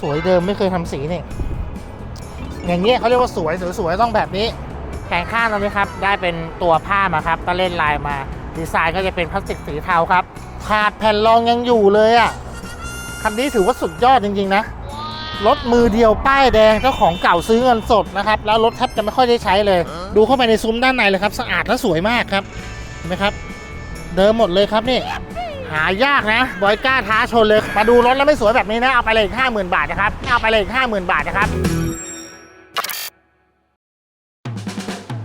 สวยเดิมไม่เคยทำสีนี่อย่างเงี้ยเขาเรียกว่าสวยสวยๆต้องแบบนี้แขนข้างเราไหมครับ ได้เป็นตัวผ้ามาครับก็เล่นลายมา ดีไซน์ก็จะเป็นพลาสติกสีเทาครับขาดแผ่นรองยังอยู่เลยอะคันนี้ถือว่าสุดยอดจริง ๆ นะรถมือเดียวป้ายแดงเจ้าของเก่าซื้อเงินสดนะครับ แล้วรถแทบจะไม่ค่อยได้ใช้เลย ดูเข้าไปในซุ้มด้านในเลยครับ สะอาดและสวยมากครับเห็นไหมครับ เดิมหมดเลยครับนี่ หายากนะบอยกล้าท้าชนเลย มาดูรถแล้วไม่สวยแบบนี้นะเอาไปเลยห้าหมื่นบาทนะครับเอาไปเลยห้าหมื่นบาทนะครับ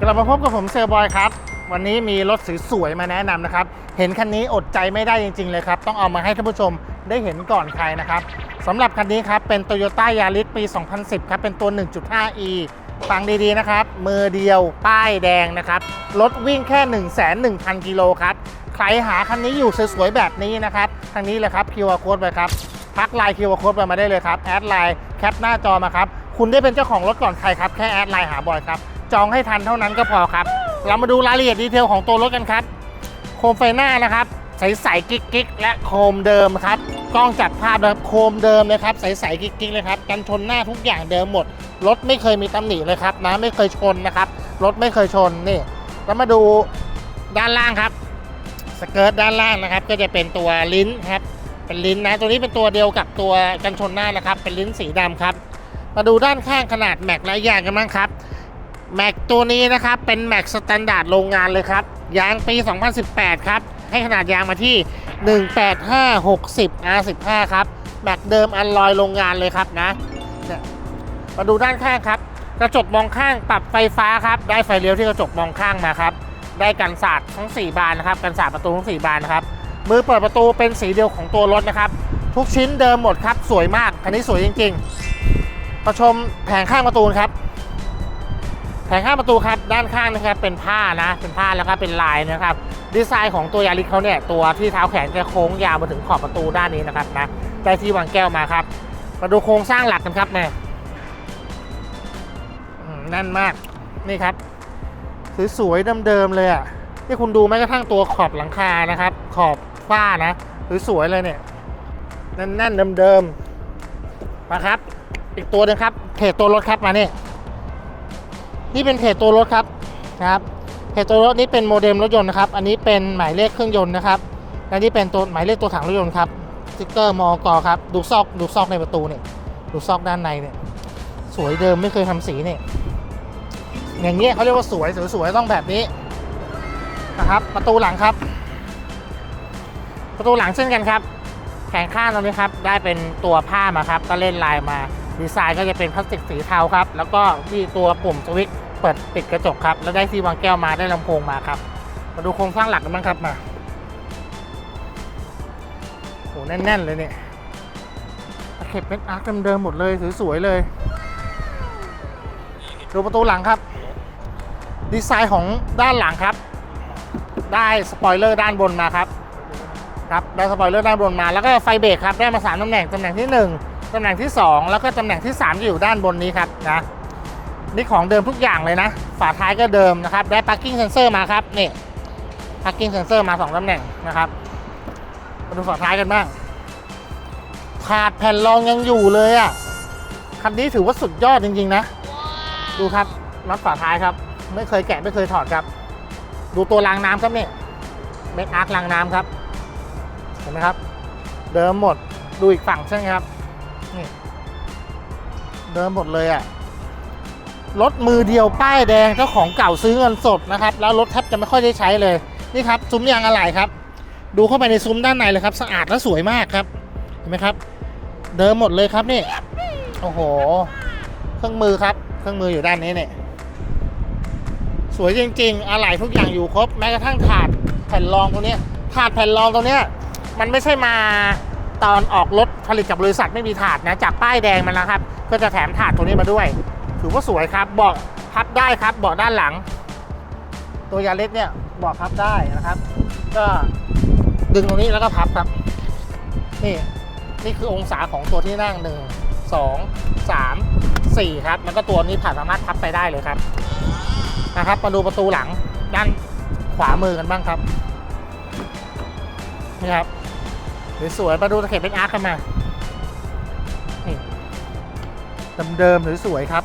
กลับมาพบกับผมเซอร์บอยครับวันนี้มีรถสวยๆมาแนะนำนะครับ เห็นคันนี้อดใจไม่ได้จริง ๆ เลยครับ ต้องเอามาให้ท่านผู้ชมได้เห็นก่อนใครนะครับสำหรับคันนี้ครับ เป็น Toyota Yaris ปี 2010 ครับ เป็นตัว 1.5e ฟังดีๆนะครับ มือเดียว ป้ายแดงนะครับ รถวิ่งแค่ 1 1 0 0 0กิโลครับ ใครหาคันนี้อยู่สวยๆแบบนี้นะครับทางนี้เลยครับ QR code ไปครับทักไลน์ QR code ไปมาได้เลยครับแอดไลน์แคปหน้าจอมาครับคุณได้เป็นเจ้าของรถก่อนใครครับแค่แอดไลน์หาบอยครับจองให้ทันเท่านั้นก็พอครับ เรามาดูรายละเอียดดีเทลของตัวรถกันครับ โคมไฟหน้านะครับ ใสๆกิ๊กๆ และโคมเดิมครับ กล้องจับภาพแบบโคมเดิมเลยครับ ใสๆกิ๊กๆเลยครับ กันชนหน้าทุกอย่างเดิมหมด รถไม่เคยมีตำหนิเลยครับนะไม่เคยชนนะครับ รถไม่เคยชนนี่ แล้วมาดูด้านล่างครับ สเกิร์ตด้านล่างนะครับ ก็จะเป็นตัวลิ้นครับเป็นลิ้นนะตัวนี้เป็นตัวเดียวกับตัวกันชนหน้านะครับ เป็นลิ้นสีดำครับ มาดูด้านข้างขนาดแม็กและยางกันบ้างครับแม็กตัวนี้นะครับเป็นแม็กสแตนดาร์ดโรงงานเลยครับยางปี 2018 ครับ ให้ขนาดยางมาที่ 18560 R15 ครับแม็กเดิมอันลอยโรงงานเลยครับนะมาดูด้านข้างครับ กระจกมองข้างปรับไฟฟ้าครับ ได้ไฟเลี้ยวที่กระจกมองข้างมาครับ ได้กันศาสตร์ทั้ง 4 บานนะครับกันศาสตร์ประตูทั้ง 4 บานนะครับมือเปิดประตูเป็นสีเดียวของตัวรถนะครับ ทุกชิ้นเดิมหมดครับ สวยมากคันนี้สวยจริงๆมาชมแผงข้างประตูครับแผงข้างประตูครับด้านข้างนะครับเป็นผ้านะเป็นผ้าแล้วก็เป็นลายนะครับ ดีไซน์ของตัวยาริสเขาเนี่ยตัวที่เท้าแขนจะโค้งยาวมาถึงขอบประตูด้านนี้นะครับนะได้ที่วางแก้วมาครับ มาดูโครงสร้างหลักกันครับแม่แน่นมากนี่ครับ สวยๆเดิมๆเลยอะนี่คุณดูแม้กระทั่งตัวขอบหลังคานะครับ ขอบฝ้านะสวยๆเลยเนี่ยแน่นๆเดิมๆมาครับ อีกตัวหนึงครับเพจตัวรถครับมาเนี่ยนี่เป็นเพจตัวรถครับนะครับเพจตัวรถนี้เป็นโมเด็มรถยนต์นะครับ อันนี้เป็นหมายเลขเครื่องยนต์นะครับและนี่เป็นตัวหมายเลขตัวถังรถยนต์ครับสติ๊กเกอร์มอกครับดูซอกดูซอกในประตูเนี่ยดูซอกด้านในเนี่ยสวยเดิมไม่เคยทำสีเนี่ย อย่างเงี้ยเขาเรียกว่าสวยสวยๆต้องแบบนี้นะครับ ประตูหลังครับ ประตูหลังเช่นกันครับแขนข้างตรงนี้ครับได้เป็นตัวผ้ามาครับก็เล่นลายมาดีไซน์ก็จะเป็นพลาสติกสีเทาครับ แล้วก็มีตัวปุ่มสวิตช์เปิดปิดกระจกครับ แล้วได้ที่วางแก้วมาได้ลำโพงมาครับ มาดูโครงสร้างหลักกันบ้างครับมาโหแน่น ๆ เลยเนี่ยตะเข็บเป็นอาร์คเดิมๆหมดเลยสวยๆเลย ดูประตูหลังครับ ดีไซน์ของด้านหลังครับ ได้สปอยเลอร์ด้านบนมาครับครับได้สปอยเลอร์ด้านบนมาแล้วก็ไฟเบรกครับได้มา3ตำแหน่งตำแหน่งที่ 1ตำแหน่งที่ 2 แล้วก็ตำแหน่งที่3จะอยู่ด้านบนนี้ครับนะนี่ของเดิมทุกอย่างเลยนะ ฝาท้ายก็เดิมนะครับ ได้ parking sensor มาครับนี่ parking sensor มา 2ตำแหน่งนะครับมาดูฝาท้ายกันบ้างขาดแผ่นรองยังอยู่เลยอะคันนี้ถือว่าสุดยอดจริง ๆ นะ ดูครับน็อตฝาท้ายครับ ไม่เคยแกะไม่เคยถอดครับ ดูตัวรางน้ำครับนี่เม็ดอาร์ครางน้ำครับ เห็นไหมครับ เดิมหมดดูอีกฝั่งใช่ไหมครับนี่เดิมหมดเลยอะ่ะรถมือเดียวป้ายแดงเจ้าของเก่าซื้อเงินสดนะครับ แล้วรถแทบจะไม่ค่อยได้ใช้เลยนี่ครับซุ้มยางอะไหล่ครับ ดูเข้าไปในซุ้มด้านในเลยครับ สะอาดและสวยมากครับ เห็นไหมครับ เดิมหมดเลยครับนี่ โอ้โห เครื่องมือครับ เครื่องมืออยู่ด้านนี้เนี่ย สวยจริง ๆอะไหล่ทุกอย่างอยู่ครบแม้กระทั่งถาดแผ่นรองตรงนี้ถาดแผ่นรองตรงนี้มันไม่ใช่มาตอนออกรถผลิตจากบริษัทไม่มีถาดนะจากป้ายแดงมันนะครับ ก็จะแถมถาดตัวนี้มาด้วย ถือว่าสวยครับเบาะพับได้ครับเบาะด้านหลัง ตัวยาเล็กเนี่ยเบาะพับได้นะครับ ก็ดึงตรงนี้แล้วก็พับครับ นี่นี่คือองศาของตัวที่นั่งหนึ่งสองสามสี่ครับแล้วก็ตัวนี้ผ่านสามารถพับไปได้เลยครับ นะครับมาดูประตูหลังด้านขวามือกันบ้างครับนี่ครับสวยๆมาดูตะเข็บเป็นอาร์คกันมานี่เดิมๆสวยๆครับ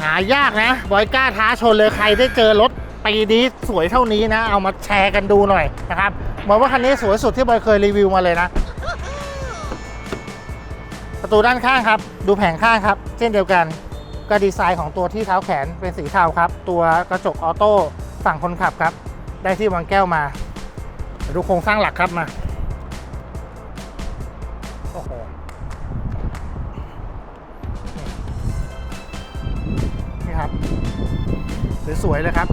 หายากนะบอยกล้าท้าชนเลยใครได้เจอรถปีนี้สวยเท่านี้นะ เอามาแชร์กันดูหน่อยนะครับบอกว่าคันนี้สวยสุดที่บอยเคยรีวิวมาเลยนะ ประตูด้านข้างครับ ดูแผงข้างครับ เช่นเดียวกัน ก็ดีไซน์ของตัวที่เท้าแขนเป็นสีเทาครับ ตัวกระจกออโต้ฝั่งคนขับครับ ได้ที่วางแก้วมา ดูโครงสร้างหลักครับมาโอ้โหนี่ครับ สวยๆเลยครับ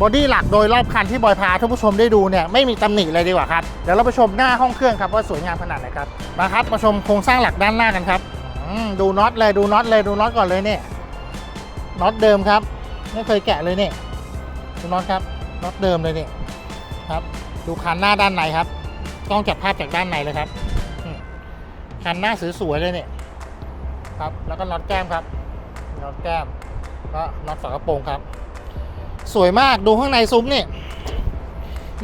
บอดี้หลักโดยรอบคันที่บอยพาท่านผู้ชมได้ดูเนี่ยไม่มีตำหนิเลยดีกว่าครับ เดี๋ยวเราไปชมหน้าห้องเครื่องครับว่าสวยงามขนาดไหนครับมาครับมาชมโครงสร้างหลักด้านหน้ากันครับ ดูน็อตเลยดูน็อตเลยดูน็อตก่อนเลยเนี่ยน็อตเดิมครับ ไม่เคยแกะเลยเนี่ยดูน็อตครับน็อตเดิมเลยเนี่ยครับ ดูคันหน้าด้านในครับ ต้องจับภาพจากด้านในเลยครับคันหน้าสวยๆเลยเนี่ยครับ แล้วก็น็อตแก้มครับน็อตแก้มก็น็อตฝากระโปรงครับ สวยมากดูข้างในซุ้มเนี่ย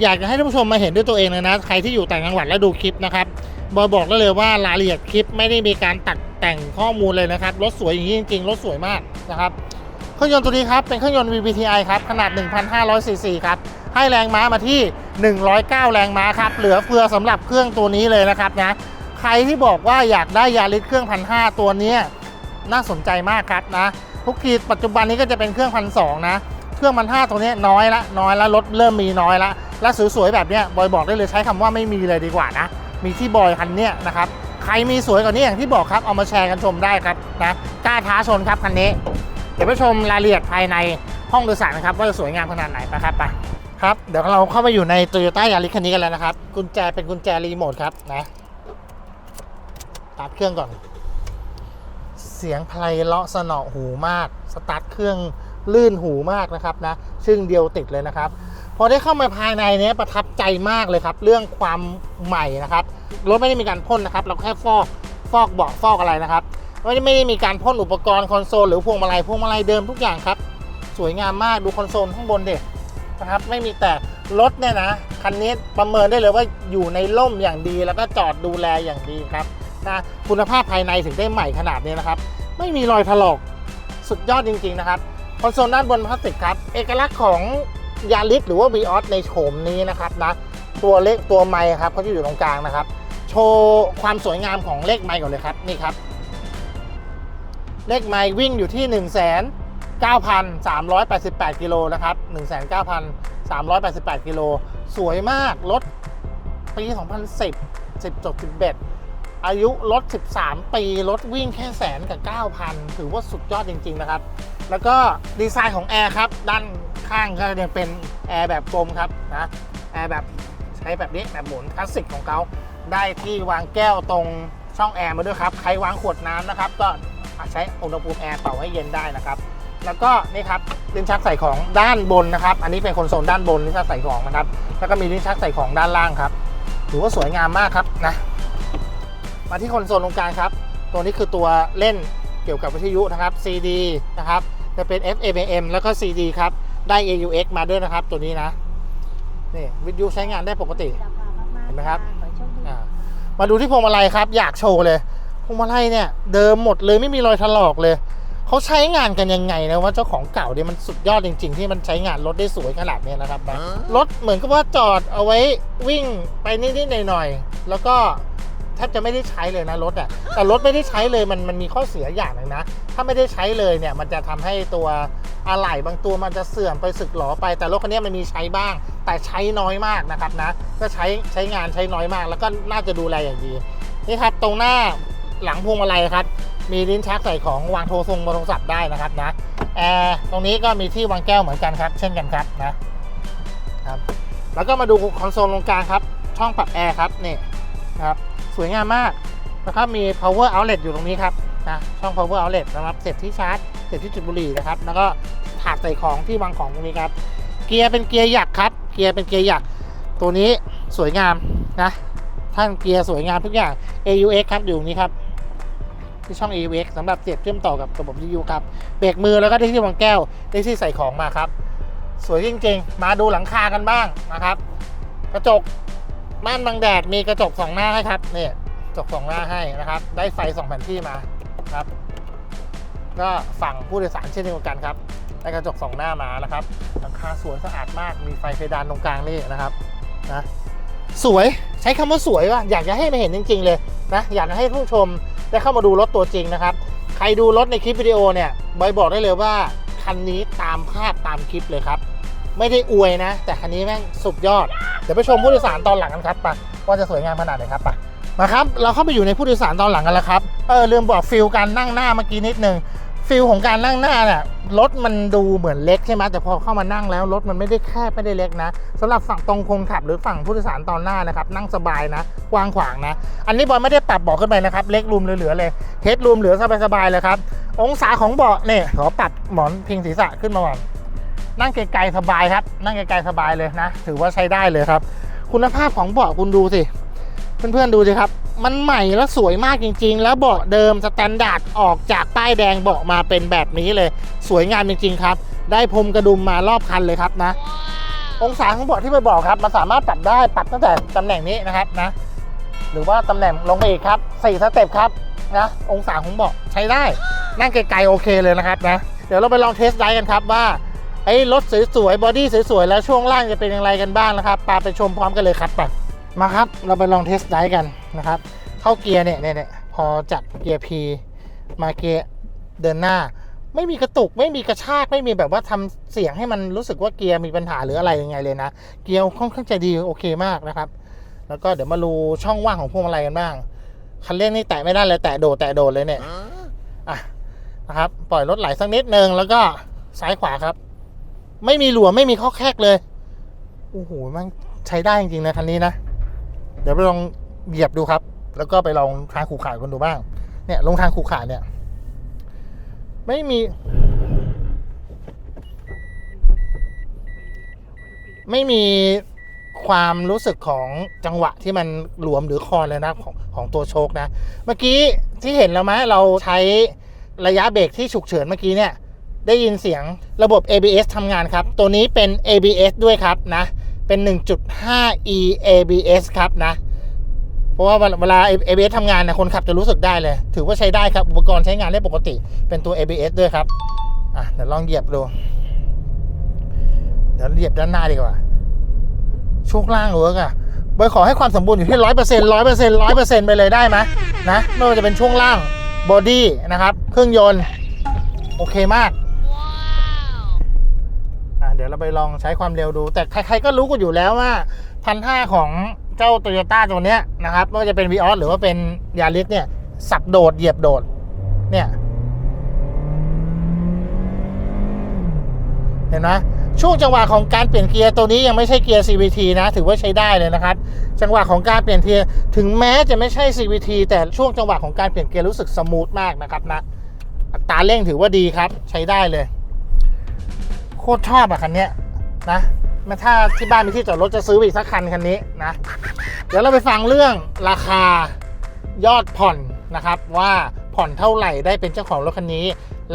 อยากจะให้ท่านผู้ชมมาเห็นด้วยตัวเองเลยนะ ใครที่อยู่ต่างจังหวัดแล้วดูคลิปนะครับบอยบอกได้เลยว่ารายละเอียดคลิปไม่ได้มีการตัด แต่งข้อมูลเลยนะครับ รถสวยอย่างนี้จริงๆ รถสวยมากนะครับเครื่องยนต์ตัวนี้ครับเป็นเครื่องยนต์ VVTi ครับ ขนาด 1,500ซีซีครับ ให้แรงม้ามาที่ 109 แรงม้าครับ เหลือเฟือสำหรับเครื่องตัวนี้เลยนะครับนะใครที่บอกว่าอยากได้ยาริสเครื่องพันห้าตัวนี้น่าสนใจมากครับนะทุกทีปัจจุบันนี้ก็จะเป็นเครื่องพันสนะเครื่องมันห้าตัวนี้น้อยละน้อยละรถเริ่มมีน้อยละและสวยๆแบบเนี้ยบอยบอกได้เลยใช้คำว่าไม่มีเลยดีกว่านะมีที่บอยคันเนี้ยนะครับ ใครมีสวยกว่านี้อย่างที่บอกครับเอามาแชร์กันชมได้ครับนะกล้าท้าชนครับคันนี้ เดี๋ยวไปชมรายละเอียดภายในห้องโดยสารนะครับว่าจะสวยงามขนาดไหนนะครับไปครับเดี๋ยวเราเข้ามาอยู่ใน t o y ยต้ายาริสคันนี้กันแล้วนะครับ กุญแจเป็นกุญแจรีโมทครับนะตัดเครื่องก่อน เสียงไพเราะสนอหูมาก สตาร์ทเครื่องลื่นหูมากนะครับนะซึ่งเดียวติดเลยนะครับ อได้เข้ามาภายในเนี้ยประทับใจมากเลยครับ เรื่องความใหม่นะครับรถไม่ได้มีการพ่นนะครับ เราแค่ฟอกฟอกเบาะฟอกอะไรนะครับไม่ได้ไม่ได้มีการพ่นอุปกรณ์คอนโซลหรือพวงมาลัยพวงมาลัยเดิมทุกอย่างครับ สวยงามมากดูคอนโซลข้างบนเด็นะครับไม่มีแตกรถเนี่ยนะคันนี้ประเมินได้เลยว่าอยู่ในร่มอย่างดีแล้วก็จอดดูแลอย่างดีครับนะคุณภาพภายในถึงได้ใหม่ขนาดนี้นะครับ ไม่มีรอยถลอกสุดยอดจริง ๆ นะครับคอนโซลด้านบนพลาสติกครับ เอกลักษณ์ของ ยาริสหรือว่า v ีออสในโฉมนี้นะครับนะตัวเลขตัวไมค์ครับเขาจะอยู่ตรงกลางนะครับ โชว์ความสวยงามของเลขไมค์ก่อนเลยครับนี่ครับ เลขไมล์วิ่งอยู่ที่ 1 9 3 8 8กิโลนะครับ19,388กิโลสวยมากรถปี 2010 10จบ11 อายุรถ 13 ปี รถวิ่งแค่แสนกับ 9,000 ถือว่าสุดยอดจริง ๆ นะครับ แล้วก็ดีไซน์ของแอร์ครับ ด้าน ข้างก็ยังเป็นแอร์แบบกลมครับนะแอร์แบบใช้แบบนี้แบบหมุนคลาสสิกของเขาได้ที่วางแก้วตรงช่องแอร์มาด้วยครับ ใครวางขวดน้ำนะครับ ก็ใช้อุณหภูมิแอร์เป่าให้เย็นได้นะครับ แล้วก็นี่ครับลิ้นชักใส่ของด้านบนนะครับ อันนี้เป็นคนโซลด้านบนลิ้นชักใส่ของนะครับ แล้วก็มีลิ้นชักใส่ของด้านล่างครับถือว่าสวยงามมากครับนะ มาที่คอนโซลตรงกลางครับ ตัวนี้คือตัวเล่นเกี่ยวกับวิทยุนะครับ CD นะครับ จะเป็น FM AM แล้วก็ CD ครับ ได้ AUX มาด้วยนะครับ ตัวนี้นะนี่วิทยุใช้งานได้ปกติ เห็นไหมครับอ่ามาดูที่พวงมาลัยครับ อยากโชว์เลยพวงมาลัยเนี่ย เดิมหมดเลยไม่มีรอยถลอกเลยเขาใช้งานกันยังไงนะว่าเจ้าของเก่าเนี่ยมันสุดยอดจริง ๆ ที่มันใช้งานรถได้สวยขนาดเนี้ยนะครับนะรถเหมือนกับว่าจอดเอาไว้วิ่งไปนิดๆหน่อยๆแล้วก็แทบจะไม่ได้ใช้เลยนะรถอะแต่รถไม่ได้ใช้เลยมันมันมีข้อเสียอย่างหนึ่งนะ ถ้าไม่ได้ใช้เลยเนี่ยมันจะทำให้ตัวอะไหล่บางตัวมันจะเสื่อมไปสึกหรอไป แต่รถคันนี้มันมีใช้บ้าง แต่ใช้น้อยมากนะครับนะ ก็ใช้ใช้งานใช้น้อยมาก แล้วก็น่าจะดูแลอย่างดีนี่ครับตรงหน้าหลังพวงมาลัยครับ มีลิ้นชักใส่ของวางโทรทรงโทรศัพท์ได้นะครับนะแอร์ตรงนี้ก็มีที่วางแก้วเหมือนกันครับ เช่นกันครับนะครับแล้วก็มาดูคอนโซลตรงกลางครับ ช่องปรับแอร์ครับนี่ครับ สวยงามมากนะครับมี power outlet อยู่ตรงนี้ครับนะช่อง power outlet สำหรับเสียบที่ชาร์จเสียบที่จุดบุหรี่นะครับ แล้วก็ถาดใส่ของที่วางของตรงนี้ครับ เกียร์เป็นเกียร์หยักครับ เกียร์เป็นเกียร์หยัก ตัวนี้สวยงามนะท่านเกียร์สวยงามทุกอย่าง AUX ครับอยู่ตรงนี้ครับที่ช่อง AUX สำหรับเสียบเชื่อมต่อกับระบบวิทยุครับเบรกมือแล้วก็ได้ที่วางแก้วได้ที่ใส่ของมาครับ สวยจริงๆ มาดูหลังคากันบ้างนะครับ กระจก ม่านบังแดดมีกระจกสองหน้าให้ครับเนี่ยจกสองหน้าให้นะครับ ได้ไฟสองแผ่นที่มาครับ ก็ฝั่งผู้โดยสารเช่นเดียวกันครับได้กระจกสองหน้ามานะครับหลังคาสวยสะอาดมากมีไฟเพดานตรงกลางนี่นะครับนะสวยใช้คำว่าสวยว่ะอยากจะให้มาเห็นจริง ๆ เลยนะอยากจะให้ผู้ชมได้เข้ามาดูรถตัวจริงนะครับ ใครดูรถในคลิปวิดีโอเนี่ยบอยบอกได้เลยว่าคันนี้ตามภาพตามคลิปเลยครับ ไม่ได้อวยนะ แต่คันนี้แม่งสุดยอด เดี๋ยวไปชมผู้โดยสารตอนหลังกันครับปะว่าจะสวยงามขนาดไหนครับปะมาครับ เราเข้าไปอยู่ในผู้โดยสารตอนหลังกันแล้วครับเออลืมบอกฟิลการนั่งหน้าเมื่อกี้นิดนึงฟิลของการนั่งหน้าเนี่ยรถมันดูเหมือนเล็กใช่ไหมแต่พอเข้ามานั่งแล้วรถมันไม่ได้แคบไม่ได้เล็กนะสำหรับฝั่งตรงคนขับหรือฝั่งผู้โดยสารตอนหน้านะครับ นั่งสบายนะ กว้างขวางนะ อันนี้บอยไม่ได้ปรับเบาะขึ้นไปนะครับ เล็กรูมเหลือๆเลยเฮดรูมเหลือสบายๆเลยครับองศาของเบาะเนี่ยขอปรับหมอนพิงศีรษะขึ้นมาก่อน นั่งไกลๆสบายครับ นั่งไกลๆสบายเลยนะ ถือว่าใช้ได้เลยครับ คุณภาพของเบาะคุณดูสิ เพื่อนๆดูสิครับ มันใหม่แล้วสวยมากจริง ๆ แล้วเบาะเดิมสแตนดาร์ดออกจากป้ายแดงเบาะมาเป็นแบบนี้เลย สวยงามจริง ๆ ครับ ได้พรมกระดุมมารอบคันเลยครับนะ องศาของเบาะที่ไปบอกครับ มันสามารถปรับได้ปรับตั้งแต่ตำแหน่งนี้นะครับนะ หรือว่าตำแหน่งลงไปอีกครับสี่สเต็ปครับนะ องศาของเบาะใช้ได้ นั่งไกลๆโอเคเลยนะครับนะ เดี๋ยวเราไปลองเทสไดร์กันครับว่า อ้รถสวยๆบอดี้สวยๆแล้วช่วงล่างจะเป็นอย่างไรกันบ้างนะครับปาไปชมพร้อมกันเลยครับไปมาครับ เราไปลองเทสไดร์กันนะครับ เข้าเกียร์เนี่ยเนี่ยเนี่ยพอจับเกียร์ P มาเกียร์เดินหน้า ไม่มีกระตุกไม่มีกระชากไม่มีแบบว่าทำเสียงให้มันรู้สึกว่าเกียร์มีปัญหาหรืออะไรยังไงเลยนะ เกียร์ค่อนข้างจะดีโอเคมากนะครับ แล้วก็เดี๋ยวมาดูช่องว่างของพวงมาลัยกันบ้างคันเร่งนี่แตะไม่ได้เลยแตะโดดแตะโดดเลยเนี่ยอะนะครับ ปล่อยรถไหลสักนิดนึงแล้วก็ซ้ายขวาครับ ไม่มีหลวมไม่มีข้อแคกเลยโอ้โหมันใช้ได้จริงๆนะคันนี้นะ เดี๋ยวไปลองเหยียบดูครับ แล้วก็ไปลองทางขู่ขากันดูบ้าง เนี่ยลงทางขู่ขาเนี่ย ไม่มี ไม่มีความรู้สึกของจังหวะที่มันหลวมหรือคอนเลยนะของของตัวโชคนะ เมื่อกี้ที่เห็นแล้วไหมเราใช้ระยะเบรกที่ฉุกเฉินเมื่อกี้เนี่ย ได้ยินเสียงระบบ ABS ทำงานครับ ตัวนี้เป็น ABS ด้วยครับนะ เป็น 1.5 e ABS ครับนะ เพราะว่าเวลา ABS ทำงานนี่ยคนขับจะรู้สึกได้เลย ถือว่าใช้ได้ครับ อุปกรณ์ใช้งานได้ปกติ เป็นตัว ABS ด้วยครับ อะ เดี๋ยวลองเหยียบดู เดี๋ยวเหยียบด้านหน้าดีกว่า ช่วงล่างเวิร์กอะบอยขอให้ความสมบูรณ์อยู่ที่ร้อยเปอร์เซ็นต์ร้อยเปอร์เซ็นต์ร้อยเปอร์เซ็นต์ไปเลยได้ไหมนะ ไม่ว่าจะเป็นช่วงล่าง บอดี้นะครับ เครื่องยนต์ โอเคมาก ดี๋ยวเราไปลองใช้ความเร็วดู แต่ใครๆก็รู้กันอยู่แล้วว่าพันห้าของเจ้าโตโยต้าตัวเนี้ยนะครับไม่ว่าจะเป็น v ีออสหรือว่าเป็นยาริสเนี่ย สับโดดเหยียบโดด เนี่ย เห็นไหมช่วงจังหวะของการเปลี่ยนเกียร์ตัวนี้ยังไม่ใช่เกียร์ CVT นะ ถือว่าใช้ได้เลยนะครับ จังหวะของการเปลี่ยนเกียร์ถึงแม้จะไม่ใช่ CVT แต่ช่วงจังหวะของการเปลี่ยนเกียร์รู้สึกสมูทมากนะครับนะอัตราเร่งถือว่าดีครับ ใช้ได้เลย โคตรชอบอะคันเนี้ยนะมาถ้าที่บ้านมีที่จอดรถจะซื้ออีกสักคันคันนี้นะ เดี๋ยวเราไปฟังเรื่องราคายอดผ่อนนะครับ ว่าผ่อนเท่าไหร่ได้เป็นเจ้าของรถคันนี้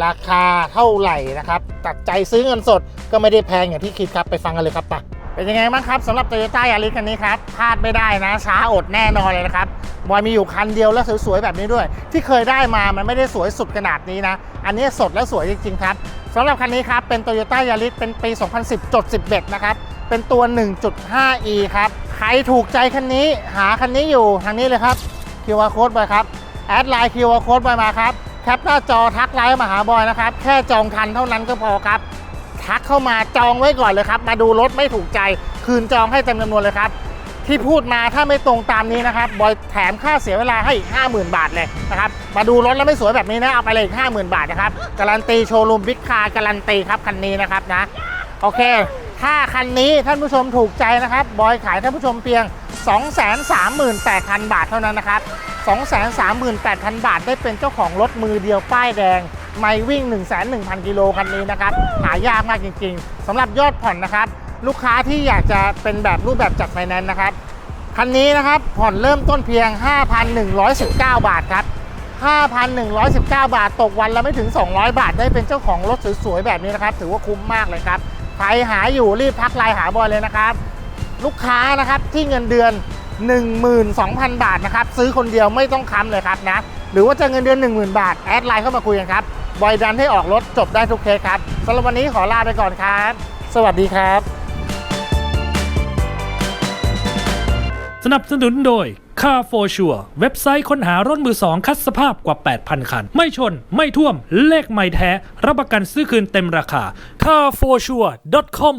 ราคาเท่าไหร่นะครับ ตัดใจซื้อเงินสดก็ไม่ได้แพงอย่างที่คิดครับไปฟังกันเลยครับปะ เป็นยังไงบ้างครับสำหรับ Toyota Yaris คันนี้ครับพลาดไม่ได้นะ ช้าอดแน่นอนเลยนะครับบอยมีอยู่คันเดียวแล้วสวยๆแบบนี้ด้วย ที่เคยได้มามันไม่ได้สวยสุดขนาดนี้นะ อันนี้สดและสวยจริงๆครับสำหรับคันนี้ครับเป็น Toyota Yaris เป็นปี 2010จด11 นะครับเป็นตัว 1.5e ครับใครถูกใจคันนี้หาคันนี้อยู่ทางนี้เลยครับ QR code ไปครับแอดไลน์ QR code ไปมาครับแคปหน้าจอทักไลน์มาหาบอยนะครับแค่จองคันเท่านั้นก็พอครับ ทักเข้ามาจองไว้ก่อนเลยครับ มาดูรถไม่ถูกใจ คืนจองให้เต็มจำนวนเลยครับ ที่พูดมาถ้าไม่ตรงตามนี้นะครับ บอยแถมค่าเสียเวลาให้อีก50,000 บาทเลยนะครับ มาดูรถแล้วไม่สวยแบบนี้นะ เอาไปเลยอีก50,000 บาทนะครับ การันตีโชว์รูมบิ๊กคาร์การันตีครับคันนี้นะครับนะ โอเค ถ้าคันนี้ท่านผู้ชมถูกใจนะครับ บอยขายท่านผู้ชมเพียง 238,000 บาทเท่านั้นนะครับ238,000 บาทได้เป็นเจ้าของรถมือเดียวป้ายแดง ไม่วิ่ง 1 1 0 0 0 กิโลคันนี้นะครับ หายากมากจริงๆสำหรับยอดผ่อนนะครับ ลูกค้าที่อยากจะเป็นแบบรูปแบบจัดไฟแนนซ์นะครับ คันนี้นะครับผ่อนเริ่มต้นเพียง 5,119 บาทครับ 5,119 บาทตกวันละไม่ถึง 200 บาท ได้เป็นเจ้าของรถสวยๆแบบนี้นะครับ ถือว่าคุ้มมากเลยครับใครหาอยู่รีบทักไลน์หาบอยเลยนะครับ ลูกค้านะครับที่เงินเดือน 12,000 บาทนะครับ ซื้อคนเดียวไม่ต้องค้ำเลยครับนะ หรือว่าจะเงินเดือน 10,000 บาท แอดไลน์เข้ามาคุยกันครับ บอยดันให้ออกรถจบได้ทุกเคสครับสำหรับวันนี้ขอลาไปก่อนครับ สวัสดีครับ สนับสนุนโดย Car for Sure เว็บไซต์ค้นหารถมือสองคัดสภาพกว่า 8,000 คัน ไม่ชน ไม่ท่วม เลขไม่แท้ รับประกันซื้อคืนเต็มราคา carforsure.com